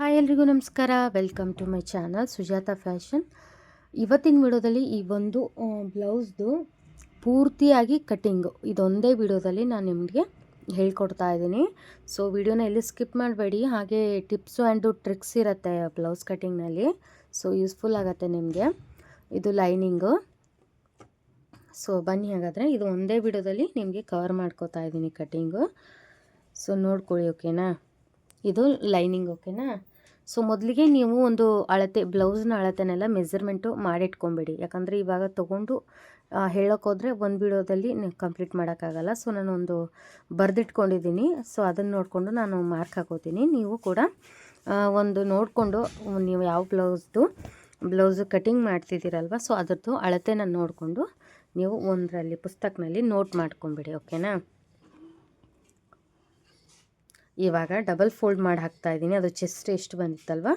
Hi ಎಲ್ರಿಗೂ ನಮಸ್ಕಾರ. Welcome to my channel Sujatha fashion ಇವತ್ತಿನ ವಿಡಿಯೋದಲ್ಲಿ ಈ ಒಂದು ಬ್ಲೌಸ್ದು ಪೂರ್ತಿಯಾಗಿ ಕಟ್ಟಿಂಗು ಇದೊಂದೇ ವಿಡಿಯೋದಲ್ಲಿ ನಾನು ನಿಮಗೆ ಹೇಳ್ಕೊಡ್ತಾ ಇದ್ದೀನಿ. ಸೊ ವಿಡಿಯೋನ ಎಲ್ಲಿ ಸ್ಕಿಪ್ ಮಾಡಬೇಡಿ. ಹಾಗೆ ಟಿಪ್ಸು ಆ್ಯಂಡು ಟ್ರಿಕ್ಸ್ ಇರುತ್ತೆ ಬ್ಲೌಸ್ ಕಟ್ಟಿಂಗ್ನಲ್ಲಿ ಸೊ ಯೂಸ್ಫುಲ್ ಆಗುತ್ತೆ ನಿಮಗೆ. ಇದು ಲೈನಿಂಗು ಸೊ ಬನ್ನಿ ಹಾಗಾದರೆ. ಇದು ಒಂದೇ ವಿಡಿಯೋದಲ್ಲಿ ನಿಮಗೆ ಕವರ್ ಮಾಡ್ಕೋತಾ ಇದ್ದೀನಿ ಕಟ್ಟಿಂಗು ಸೊ ನೋಡ್ಕೊಳ್ಳಿ ಓಕೆನಾ ಇದು ಲೈನಿಂಗ್ ಓಕೆನಾ ಸೊ ಮೊದಲಿಗೆ ನೀವು ಒಂದು ಅಳತೆ, ಬ್ಲೌಸ್ನ ಅಳತೆನೆಲ್ಲ ಮೆಸರ್ಮೆಂಟು ಮಾಡಿಟ್ಕೊಂಬಿಡಿ. ಯಾಕಂದರೆ ಇವಾಗ ತೊಗೊಂಡು ಹೇಳೋಕ್ಕೋದ್ರೆ ಒಂದು ವಿಡಿಯೋದಲ್ಲಿ ನೀವು ಕಂಪ್ಲೀಟ್ ಮಾಡೋಕ್ಕಾಗಲ್ಲ. ಸೊ ನಾನು ಒಂದು ಬರೆದಿಟ್ಕೊಂಡಿದ್ದೀನಿ ಸೊ ಅದನ್ನು ನೋಡಿಕೊಂಡು ನಾನು ಮಾರ್ಕ್ ಹಾಕೋತೀನಿ. ನೀವು ಕೂಡ ಒಂದು ನೋಡಿಕೊಂಡು, ನೀವು ಯಾವ ಬ್ಲೌಸ್ದು, ಬ್ಲೌಸು ಕಟಿಂಗ್ ಮಾಡ್ತಿದ್ದೀರಲ್ವ, ಸೊ ಅದರದ್ದು ಅಳತೆನ ನೋಡಿಕೊಂಡು ನೀವು ಒಂದರಲ್ಲಿ, ಪುಸ್ತಕನಲ್ಲಿ ನೋಟ್ ಮಾಡ್ಕೊಂಬಿಡಿ, ಓಕೆನಾ? ಇವಾಗ ಡಬಲ್ ಫೋಲ್ಡ್ ಮಾಡಿ ಹಾಕ್ತಾ ಇದ್ದೀನಿ. ಅದು ಚೆಸ್ಟ್ ಎಷ್ಟು ಬಂದಿತ್ತಲ್ವ?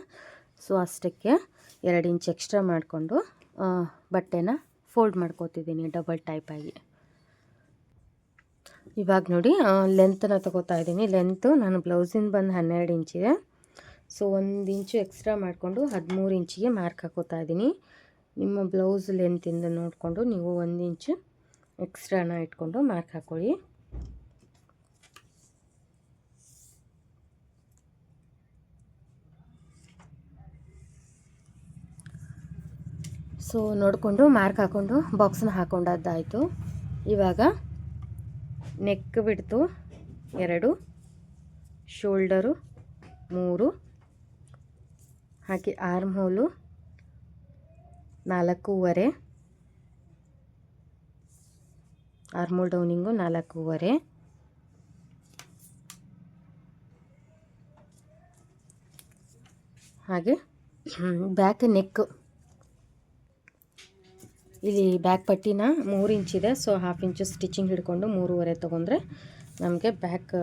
ಸೊ ಅಷ್ಟಕ್ಕೆ ಎರಡು ಇಂಚ್ ಎಕ್ಸ್ಟ್ರಾ ಮಾಡಿಕೊಂಡು ಬಟ್ಟೆನ ಫೋಲ್ಡ್ ಮಾಡ್ಕೋತಿದ್ದೀನಿ ಡಬಲ್ ಟೈಪಾಗಿ ಇವಾಗ ನೋಡಿ ಲೆಂತನ್ನ ತಗೋತಾ ಇದ್ದೀನಿ. ಲೆಂತು ನಾನು ಬ್ಲೌಸಿಂದ ಬಂದು ಹನ್ನೆರಡು ಇಂಚಿದೆ ಸೊ ಒಂದು ಇಂಚು ಎಕ್ಸ್ಟ್ರಾ ಮಾಡಿಕೊಂಡು ಹದಿಮೂರು ಇಂಚಿಗೆ ಮಾರ್ಕ್ ಹಾಕೋತಾ ಇದ್ದೀನಿ. ನಿಮ್ಮ ಬ್ಲೌಸ್ ಲೆಂತಿಂದ ನೋಡಿಕೊಂಡು ನೀವು ಒಂದು ಇಂಚು ಎಕ್ಸ್ಟ್ರಾನ ಇಟ್ಕೊಂಡು ಮಾರ್ಕ್ ಹಾಕ್ಕೊಳ್ಳಿ ಸೊ ನೋಡಿಕೊಂಡು ಮಾರ್ಕ್ ಹಾಕ್ಕೊಂಡು ಬಾಕ್ಸನ್ನ ಹಾಕೊಂಡದ್ದಾಯಿತು. ಇವಾಗ ನೆಕ್ ಬಿಡ್ತು ಎರಡು ಶೋಲ್ಡರು ಮೂರು ಹಾಗೆ ಆರ್ಮ್ ಹೋಲು ನಾಲ್ಕೂವರೆ ಆರ್ಮೋಲ್ ಡೌನಿಂಗು ನಾಲ್ಕೂವರೆ. ಹಾಗೆ ಬ್ಯಾಕ್ ನೆಕ್ ಇಲ್ಲಿ ಬ್ಯಾಕ್ ಪಟ್ಟಿನ ಮೂರು ಇಂಚಿದೆ ಸೊ ಹಾಫ್ ಇಂಚು ಸ್ಟಿಚಿಂಗ್ ಹಿಡ್ಕೊಂಡು ಮೂರುವರೆ ತೊಗೊಂಡ್ರೆ ನಮಗೆ ಬ್ಯಾಕ್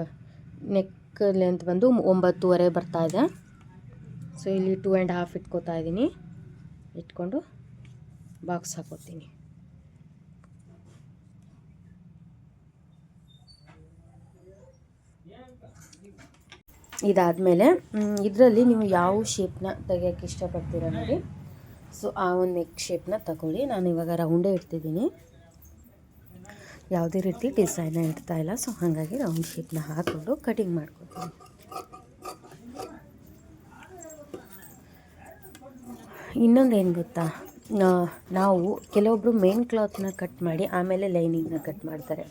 ನೆಕ್ ಲೆಂತ್ ಬಂದು ಒಂಬತ್ತುವರೆ ಬರ್ತಾ ಇದೆ. ಸೊ ಇಲ್ಲಿ ಟೂ ಆ್ಯಂಡ್ ಹಾಫ್ ಇಟ್ಕೋತಾ ಇದ್ದೀನಿ ಇಟ್ಕೊಂಡು ಬಾಕ್ಸ್ ಹಾಕೋತೀನಿ. ಇದಾದಮೇಲೆ ಇದರಲ್ಲಿ ನೀವು ಯಾವ ಶೇಪ್ನ ತೆಗಿಯೋಕ್ಕೆ ಇಷ್ಟಪಡ್ತೀರ ನೋಡಿ. ಸೊ ಆ ಒಂದು ನೆಕ್ ಶೇಪ್ನ ತಗೊಳ್ಳಿ. ನಾನು ಇವಾಗ ರೌಂಡೇ ಇಡ್ತಿದ್ದೀನಿ. ಯಾವುದೇ ರೀತಿ ಡಿಸೈನ ಇಡ್ತಾ ಇಲ್ಲ. ಸೊ ಹಾಗಾಗಿ ರೌಂಡ್ ಶೇಪ್ನ ಹಾಕ್ಕೊಂಡು ಕಟಿಂಗ್ ಮಾಡ್ಕೊತೀನಿ. ಇನ್ನೊಂದು ಏನು ಗೊತ್ತಾ ನಾವು ಕೆಲವೊಬ್ಬರು ಮೇನ್ ಕ್ಲಾತ್ನ ಕಟ್ ಮಾಡಿ ಆಮೇಲೆ ಲೈನಿಂಗ್ನ ಕಟ್ ಮಾಡ್ತಾರೆ.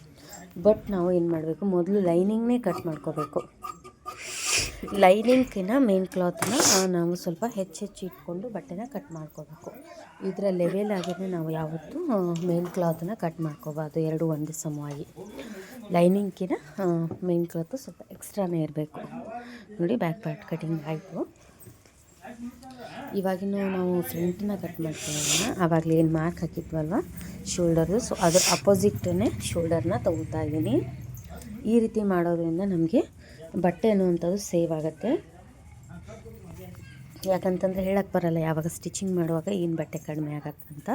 ಬಟ್ ನಾವು ಏನು ಮಾಡಬೇಕು? ಮೊದಲು ಲೈನಿಂಗ್ನೇ ಕಟ್ ಮಾಡ್ಕೋಬೇಕು. ಲೈನಿಂಗ್ಕಿಂತ ಮೇನ್ ಕ್ಲಾತ್ನ ನಾವು ಸ್ವಲ್ಪ ಹೆಚ್ಚು ಹೆಚ್ಚು ಇಟ್ಕೊಂಡು ಬಟ್ಟೆನ ಕಟ್ ಮಾಡ್ಕೋಬೇಕು. ಇದರ ಲೆವೆಲ್ ಆಗಿದ್ರೆ ನಾವು ಯಾವತ್ತೂ ಮೇನ್ ಕ್ಲಾತ್ನ ಕಟ್ ಮಾಡ್ಕೋಬಾರ್ದು. ಎರಡು ಒಂದೇ ಸಮವಾಗಿ. ಲೈನಿಂಗ್ಕಿಂತ ಮೇನ್ ಕ್ಲಾತು ಸ್ವಲ್ಪ ಎಕ್ಸ್ಟ್ರಾನೇ ಇರಬೇಕು. ನೋಡಿ ಬ್ಯಾಕ್ ಪಾರ್ಟ್ ಕಟಿಂಗ್ ಆಯಿತು. ಇವಾಗಿನ ನಾವು ಫ್ರಂಟನ್ನ ಕಟ್ ಮಾಡ್ಕೊಳ್ಳೋಣ. ಆವಾಗಲೇ ಏನು ಮಾರ್ಕ್ ಹಾಕಿದ್ವಲ್ವ? ಶೋಲ್ಡರ್ದು. ಸೊ ಅದ್ರ ಅಪೋಸಿಟ್ಟನ್ನೇ ಶೋಲ್ಡರ್ನ ತಗೋತಾ ಇದ್ದೀನಿ. ಈ ರೀತಿ ಮಾಡೋದ್ರಿಂದ ನಮಗೆ ಬಟ್ಟೆ ಅನ್ನುವಂಥದ್ದು ಸೇವ್ ಆಗುತ್ತೆ. ಯಾಕಂತಂದರೆ ಹೇಳಕ್ಕೆ ಬರಲ್ಲ, ಯಾವಾಗ ಸ್ಟಿಚಿಂಗ್ ಮಾಡುವಾಗ ಏನು ಬಟ್ಟೆ ಕಡಿಮೆ ಆಗತ್ತೆ ಅಂತ.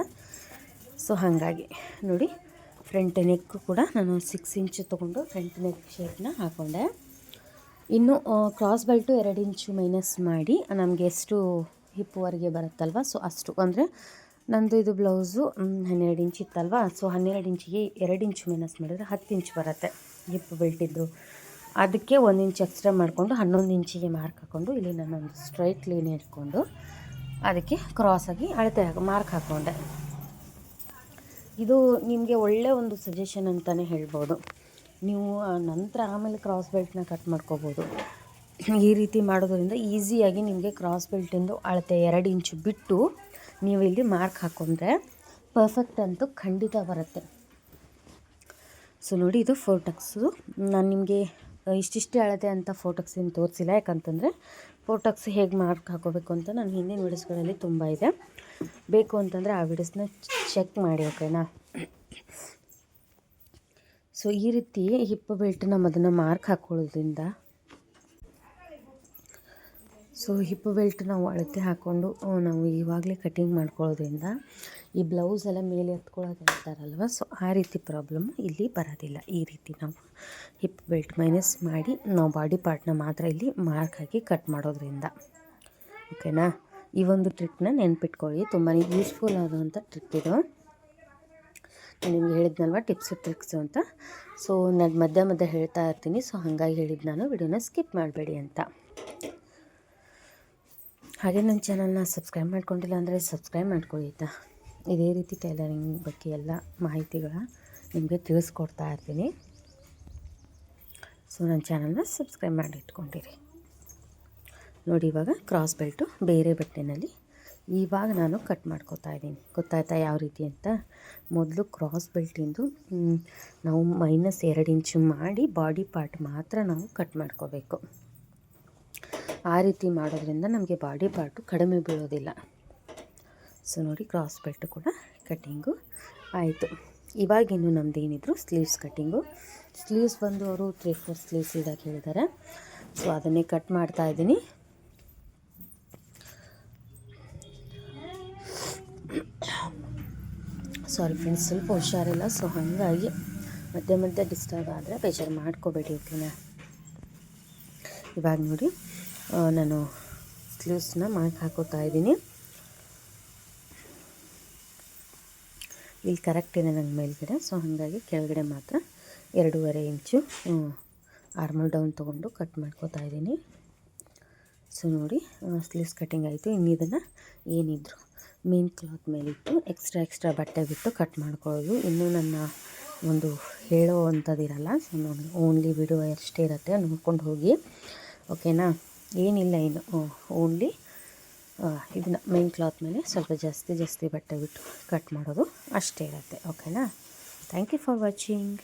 ಸೊ ಹಾಗಾಗಿ ನೋಡಿ ಫ್ರಂಟ್ ನೆಕ್ಕು ಕೂಡ ನಾನು ಸಿಕ್ಸ್ ಇಂಚ್ ತೊಗೊಂಡು ಫ್ರಂಟ್ ನೆಕ್ ಶೇಪ್ನ ಹಾಕ್ಕೊಂಡೆ ಇನ್ನು ಕ್ರಾಸ್ ಬೆಲ್ಟು ಎರಡು ಇಂಚು ಮೈನಸ್ ಮಾಡಿ, ನಮಗೆ ಎಷ್ಟು ಹಿಪ್ಪುವರೆಗೆ ಬರುತ್ತಲ್ವ ಸೊ ಅಷ್ಟು. ಅಂದರೆ ನಂದು ಇದು ಬ್ಲೌಸು ಹನ್ನೆರಡು ಇಂಚ್ ಇತ್ತಲ್ವ ಸೊ ಹನ್ನೆರಡು ಇಂಚಿಗೆ ಎರಡು ಇಂಚು ಮೈನಸ್ ಮಾಡಿದರೆ ಹತ್ತು ಇಂಚ್ ಬರುತ್ತೆ. ಹಿಪ್ ಬೆಲ್ಟಿದ್ದು ಅದಕ್ಕೆ ಒಂದು ಇಂಚ್ ಎಕ್ಸ್ಟ್ರಾ ಮಾಡಿಕೊಂಡು ಹನ್ನೊಂದು ಇಂಚಿಗೆ ಮಾರ್ಕ್ ಹಾಕ್ಕೊಂಡು ಇಲ್ಲಿ ನಾನೊಂದು ಸ್ಟ್ರೈಟ್ ಲೈನ್ ಇಟ್ಕೊಂಡು ಅದಕ್ಕೆ ಕ್ರಾಸಾಗಿ ಅಳತೆ ಹಾಕಿ ಮಾರ್ಕ್ ಹಾಕ್ಕೊಂಡೆ ಇದು ನಿಮಗೆ ಒಳ್ಳೆ ಒಂದು ಸಜೆಷನ್ ಅಂತಲೇ ಹೇಳ್ಬೋದು. ನೀವು ನಂತರ ಆಮೇಲೆ ಕ್ರಾಸ್ ಬೆಲ್ಟ್ನ ಕಟ್ ಮಾಡ್ಕೋಬೋದು. ಈ ರೀತಿ ಮಾಡೋದ್ರಿಂದ ಈಸಿಯಾಗಿ ನಿಮಗೆ ಕ್ರಾಸ್ ಬೆಲ್ಟಿಂದು ಅಳತೆ ಎರಡು ಇಂಚು ಬಿಟ್ಟು ನೀವು ಇಲ್ಲಿ ಮಾರ್ಕ್ ಹಾಕ್ಕೊಂಡ್ರೆ ಪರ್ಫೆಕ್ಟ್ ಅಂತೂ ಖಂಡಿತ ಬರುತ್ತೆ. ಸೊ ನೋಡಿ ಇದು ಫೋರ್ ಟಕ್ಸು ನಾನು ನಿಮಗೆ ಇಷ್ಟಿಷ್ಟೇ ಅಳತೆ ಅಂತ ಫೋಟೋಕ್ಸ್ ಏನು ತೋರಿಸಿಲ್ಲ. ಯಾಕಂತಂದರೆ ಫೋಟೋಕ್ಸ್ ಹೇಗೆ ಮಾರ್ಕ್ ಹಾಕೋಬೇಕು ಅಂತ ನಾನು ಹಿಂದಿನ ವಿಡಿಯೋಸ್ಗಳಲ್ಲಿ ತುಂಬ ಇದೆ. ಬೇಕು ಅಂತಂದರೆ ಆ ವಿಡಿಯೋಸ್ನ ಚೆಕ್ ಮಾಡಿ ಓಕೆನಾ ಸೊ ಈ ರೀತಿ ಹಿಪ್ ನಮ್ಮ ಅದನ್ನು ಮಾರ್ಕ್ ಹಾಕೊಳ್ಳೋದ್ರಿಂದ ಸೊ ಹಿಪ್ ಬೆಲ್ಟ್ ನಾವು ಅಳತೆ ಹಾಕ್ಕೊಂಡು ನಾವು ಇವಾಗಲೇ ಕಟಿಂಗ್ ಮಾಡ್ಕೊಳ್ಳೋದ್ರಿಂದ ಈ ಬ್ಲೌಸ್ ಎಲ್ಲ ಮೇಲೆ ಎತ್ಕೊಳ್ಳೋದು ಅಂತಾರಲ್ವ? ಸೊ ಆ ರೀತಿ ಪ್ರಾಬ್ಲಮ್ ಇಲ್ಲಿ ಬರೋದಿಲ್ಲ. ಈ ರೀತಿ ನಾವು ಹಿಪ್ ಬೆಲ್ಟ್ ಮೈನಸ್ ಮಾಡಿ ನಾವು ಬಾಡಿ ಪಾರ್ಟ್ನ ಮಾತ್ರ ಇಲ್ಲಿ ಮಾರ್ಕ್ ಹಾಕಿ ಕಟ್ ಮಾಡೋದ್ರಿಂದ. ಓಕೆನಾ ಈ ಒಂದು ಟ್ರಿಕ್ನ ನೆನ್ಪಿಟ್ಕೊಳ್ಳಿ. ತುಂಬಾ ಯೂಸ್ಫುಲ್ ಆದಂಥ ಟ್ರಿಕ್ ಇದು. ನಿಮ್ಗೆ ಹೇಳಿದ್ನಲ್ವ ಟಿಪ್ಸ್ ಟ್ರಿಕ್ಸು ಅಂತ. ಸೊ ನಾನು ಮಧ್ಯ ಮಧ್ಯೆ ಹೇಳ್ತಾ ಇರ್ತೀನಿ. ಸೊ ಹಾಗಾಗಿ ಹೇಳಿದ್ದು ನಾನು. ವಿಡಿಯೋನ ಸ್ಕಿಪ್ ಮಾಡಬೇಡಿ ಅಂತ. ಹಾಗೆ ನನ್ನ ಚಾನಲ್ನ ಸಬ್ಸ್ಕ್ರೈಬ್ ಮಾಡ್ಕೊಂಡಿಲ್ಲ ಅಂದರೆ ಸಬ್ಸ್ಕ್ರೈಬ್ ಮಾಡ್ಕೊಳ್ಳಿ ಆಯಿತಾ? ಇದೇ ರೀತಿ ಟೈಲರಿಂಗ್ ಬಗ್ಗೆ ಎಲ್ಲ ಮಾಹಿತಿಗಳ ನಿಮಗೆ ತಿಳಿಸ್ಕೊಡ್ತಾ ಇರ್ತೀನಿ. ಸೊ ನನ್ನ ಚಾನಲ್ನ ಸಬ್ಸ್ಕ್ರೈಬ್ ಮಾಡಿ ಇಟ್ಕೊಂಡಿರಿ. ನೋಡಿ, ಇವಾಗ ಕ್ರಾಸ್ ಬೆಲ್ಟು ಬೇರೆ ಬಟ್ಟೆನಲ್ಲಿ ಇವಾಗ ನಾನು ಕಟ್ ಮಾಡ್ಕೋತಾ ಇದ್ದೀನಿ. ಗೊತ್ತಾಯ್ತಾ ಯಾವ ರೀತಿ ಅಂತ? ಮೊದಲು ಕ್ರಾಸ್ ಬೆಲ್ಟಿಂದು ನಾವು ಮೈನಸ್ ಎರಡು ಇಂಚು ಮಾಡಿ ಬಾಡಿ ಪಾರ್ಟ್ ಮಾತ್ರ ನಾವು ಕಟ್ ಮಾಡ್ಕೋಬೇಕು. ಆ ರೀತಿ ಮಾಡೋದ್ರಿಂದ ನಮಗೆ ಬಾಡಿ ಪಾರ್ಟು ಕಡಿಮೆ ಬೀಳೋದಿಲ್ಲ. ಸೊ ನೋಡಿ ಕ್ರಾಸ್ ಬೆಲ್ಟ್ ಕೂಡ ಕಟ್ಟಿಂಗು ಆಯಿತು. ಇವಾಗಿನ್ನು ನಮ್ದು ಏನಿದ್ರು ಸ್ಲೀವ್ಸ್ ಕಟ್ಟಿಂಗು ಸ್ಲೀವ್ಸ್ ಬಂದು ಅವರು ತ್ರೀ ಫೋರ್ ಸ್ಲೀವ್ಸ್ ಇದಾಗಿ ಹೇಳಿದ್ದಾರೆ ಸೊ ಅದನ್ನೇ ಕಟ್ ಮಾಡ್ತಾ ಇದ್ದೀನಿ. ಸಾರಿ ಫ್ರೆಂಡ್ಸ್ ಸ್ವಲ್ಪ ಹುಷಾರಿಲ್ಲ ಸೊ ಹಾಗಾಗಿ ಮಧ್ಯೆ ಮಧ್ಯೆ ಡಿಸ್ಟರ್ಬ್ ಆದರೆ ಬೇಜಾರು ಮಾಡ್ಕೋಬೇಡಿ ಓಕೆನಾ ಇವಾಗ ನೋಡಿ ನಾನು ಸ್ಲೀವ್ಸ್ನ ಮಾರ್ಕ್ ಹಾಕೋತಾ ಇದ್ದೀನಿ. ಇಲ್ಲಿ ಕರೆಕ್ಟ್ ಇದೆ ನಂಗೆ ಮೇಲ್ಗಡೆ. ಸೊ ಹಾಗಾಗಿ ಕೆಳಗಡೆ ಮಾತ್ರ ಎರಡೂವರೆ ಇಂಚು ಆರ್ಮಲ್ ಡೌನ್ ತೊಗೊಂಡು ಕಟ್ ಮಾಡ್ಕೋತಾ ಇದ್ದೀನಿ. ಸೊ ನೋಡಿ ಸ್ಲೀವ್ಸ್ ಕಟ್ಟಿಂಗ್ ಆಯಿತು. ಇನ್ನು ಇದನ್ನು ಏನಿದ್ರು ಮೇನ್ ಕ್ಲಾತ್ ಮೇಲಿಟ್ಟು ಎಕ್ಸ್ಟ್ರಾ ಎಕ್ಸ್ಟ್ರಾ ಬಟ್ಟೆ ಬಿಟ್ಟು ಕಟ್ ಮಾಡ್ಕೊಳ್ಳೋದು. ಇನ್ನೂ ನನ್ನ ಒಂದು ಹೇಳೋ ಅಂಥದ್ದಿರಲ್ಲ ಸೊ ನೋಡಿ ಓನ್ಲಿ ವಿಡಿಯೋ ಎಷ್ಟೇ ಇರುತ್ತೆ. ನೋಡ್ಕೊಂಡು ಹೋಗಿ. ಓಕೆನಾ ಏನಿಲ್ಲ ಇನ್ನು. ಓನ್ಲಿ ಇದನ್ನು ಮೇನ್ ಕ್ಲಾತ್ ಮೇಲೆ ಸ್ವಲ್ಪ ಜಾಸ್ತಿ ಜಾಸ್ತಿ ಬಟ್ಟೆ ಬಿಟ್ಟು ಕಟ್ ಮಾಡೋದು ಅಷ್ಟೇ ಇರುತ್ತೆ ಓಕೆನಾ ಥ್ಯಾಂಕ್ ಯು ಫಾರ್ ವಾಚಿಂಗ್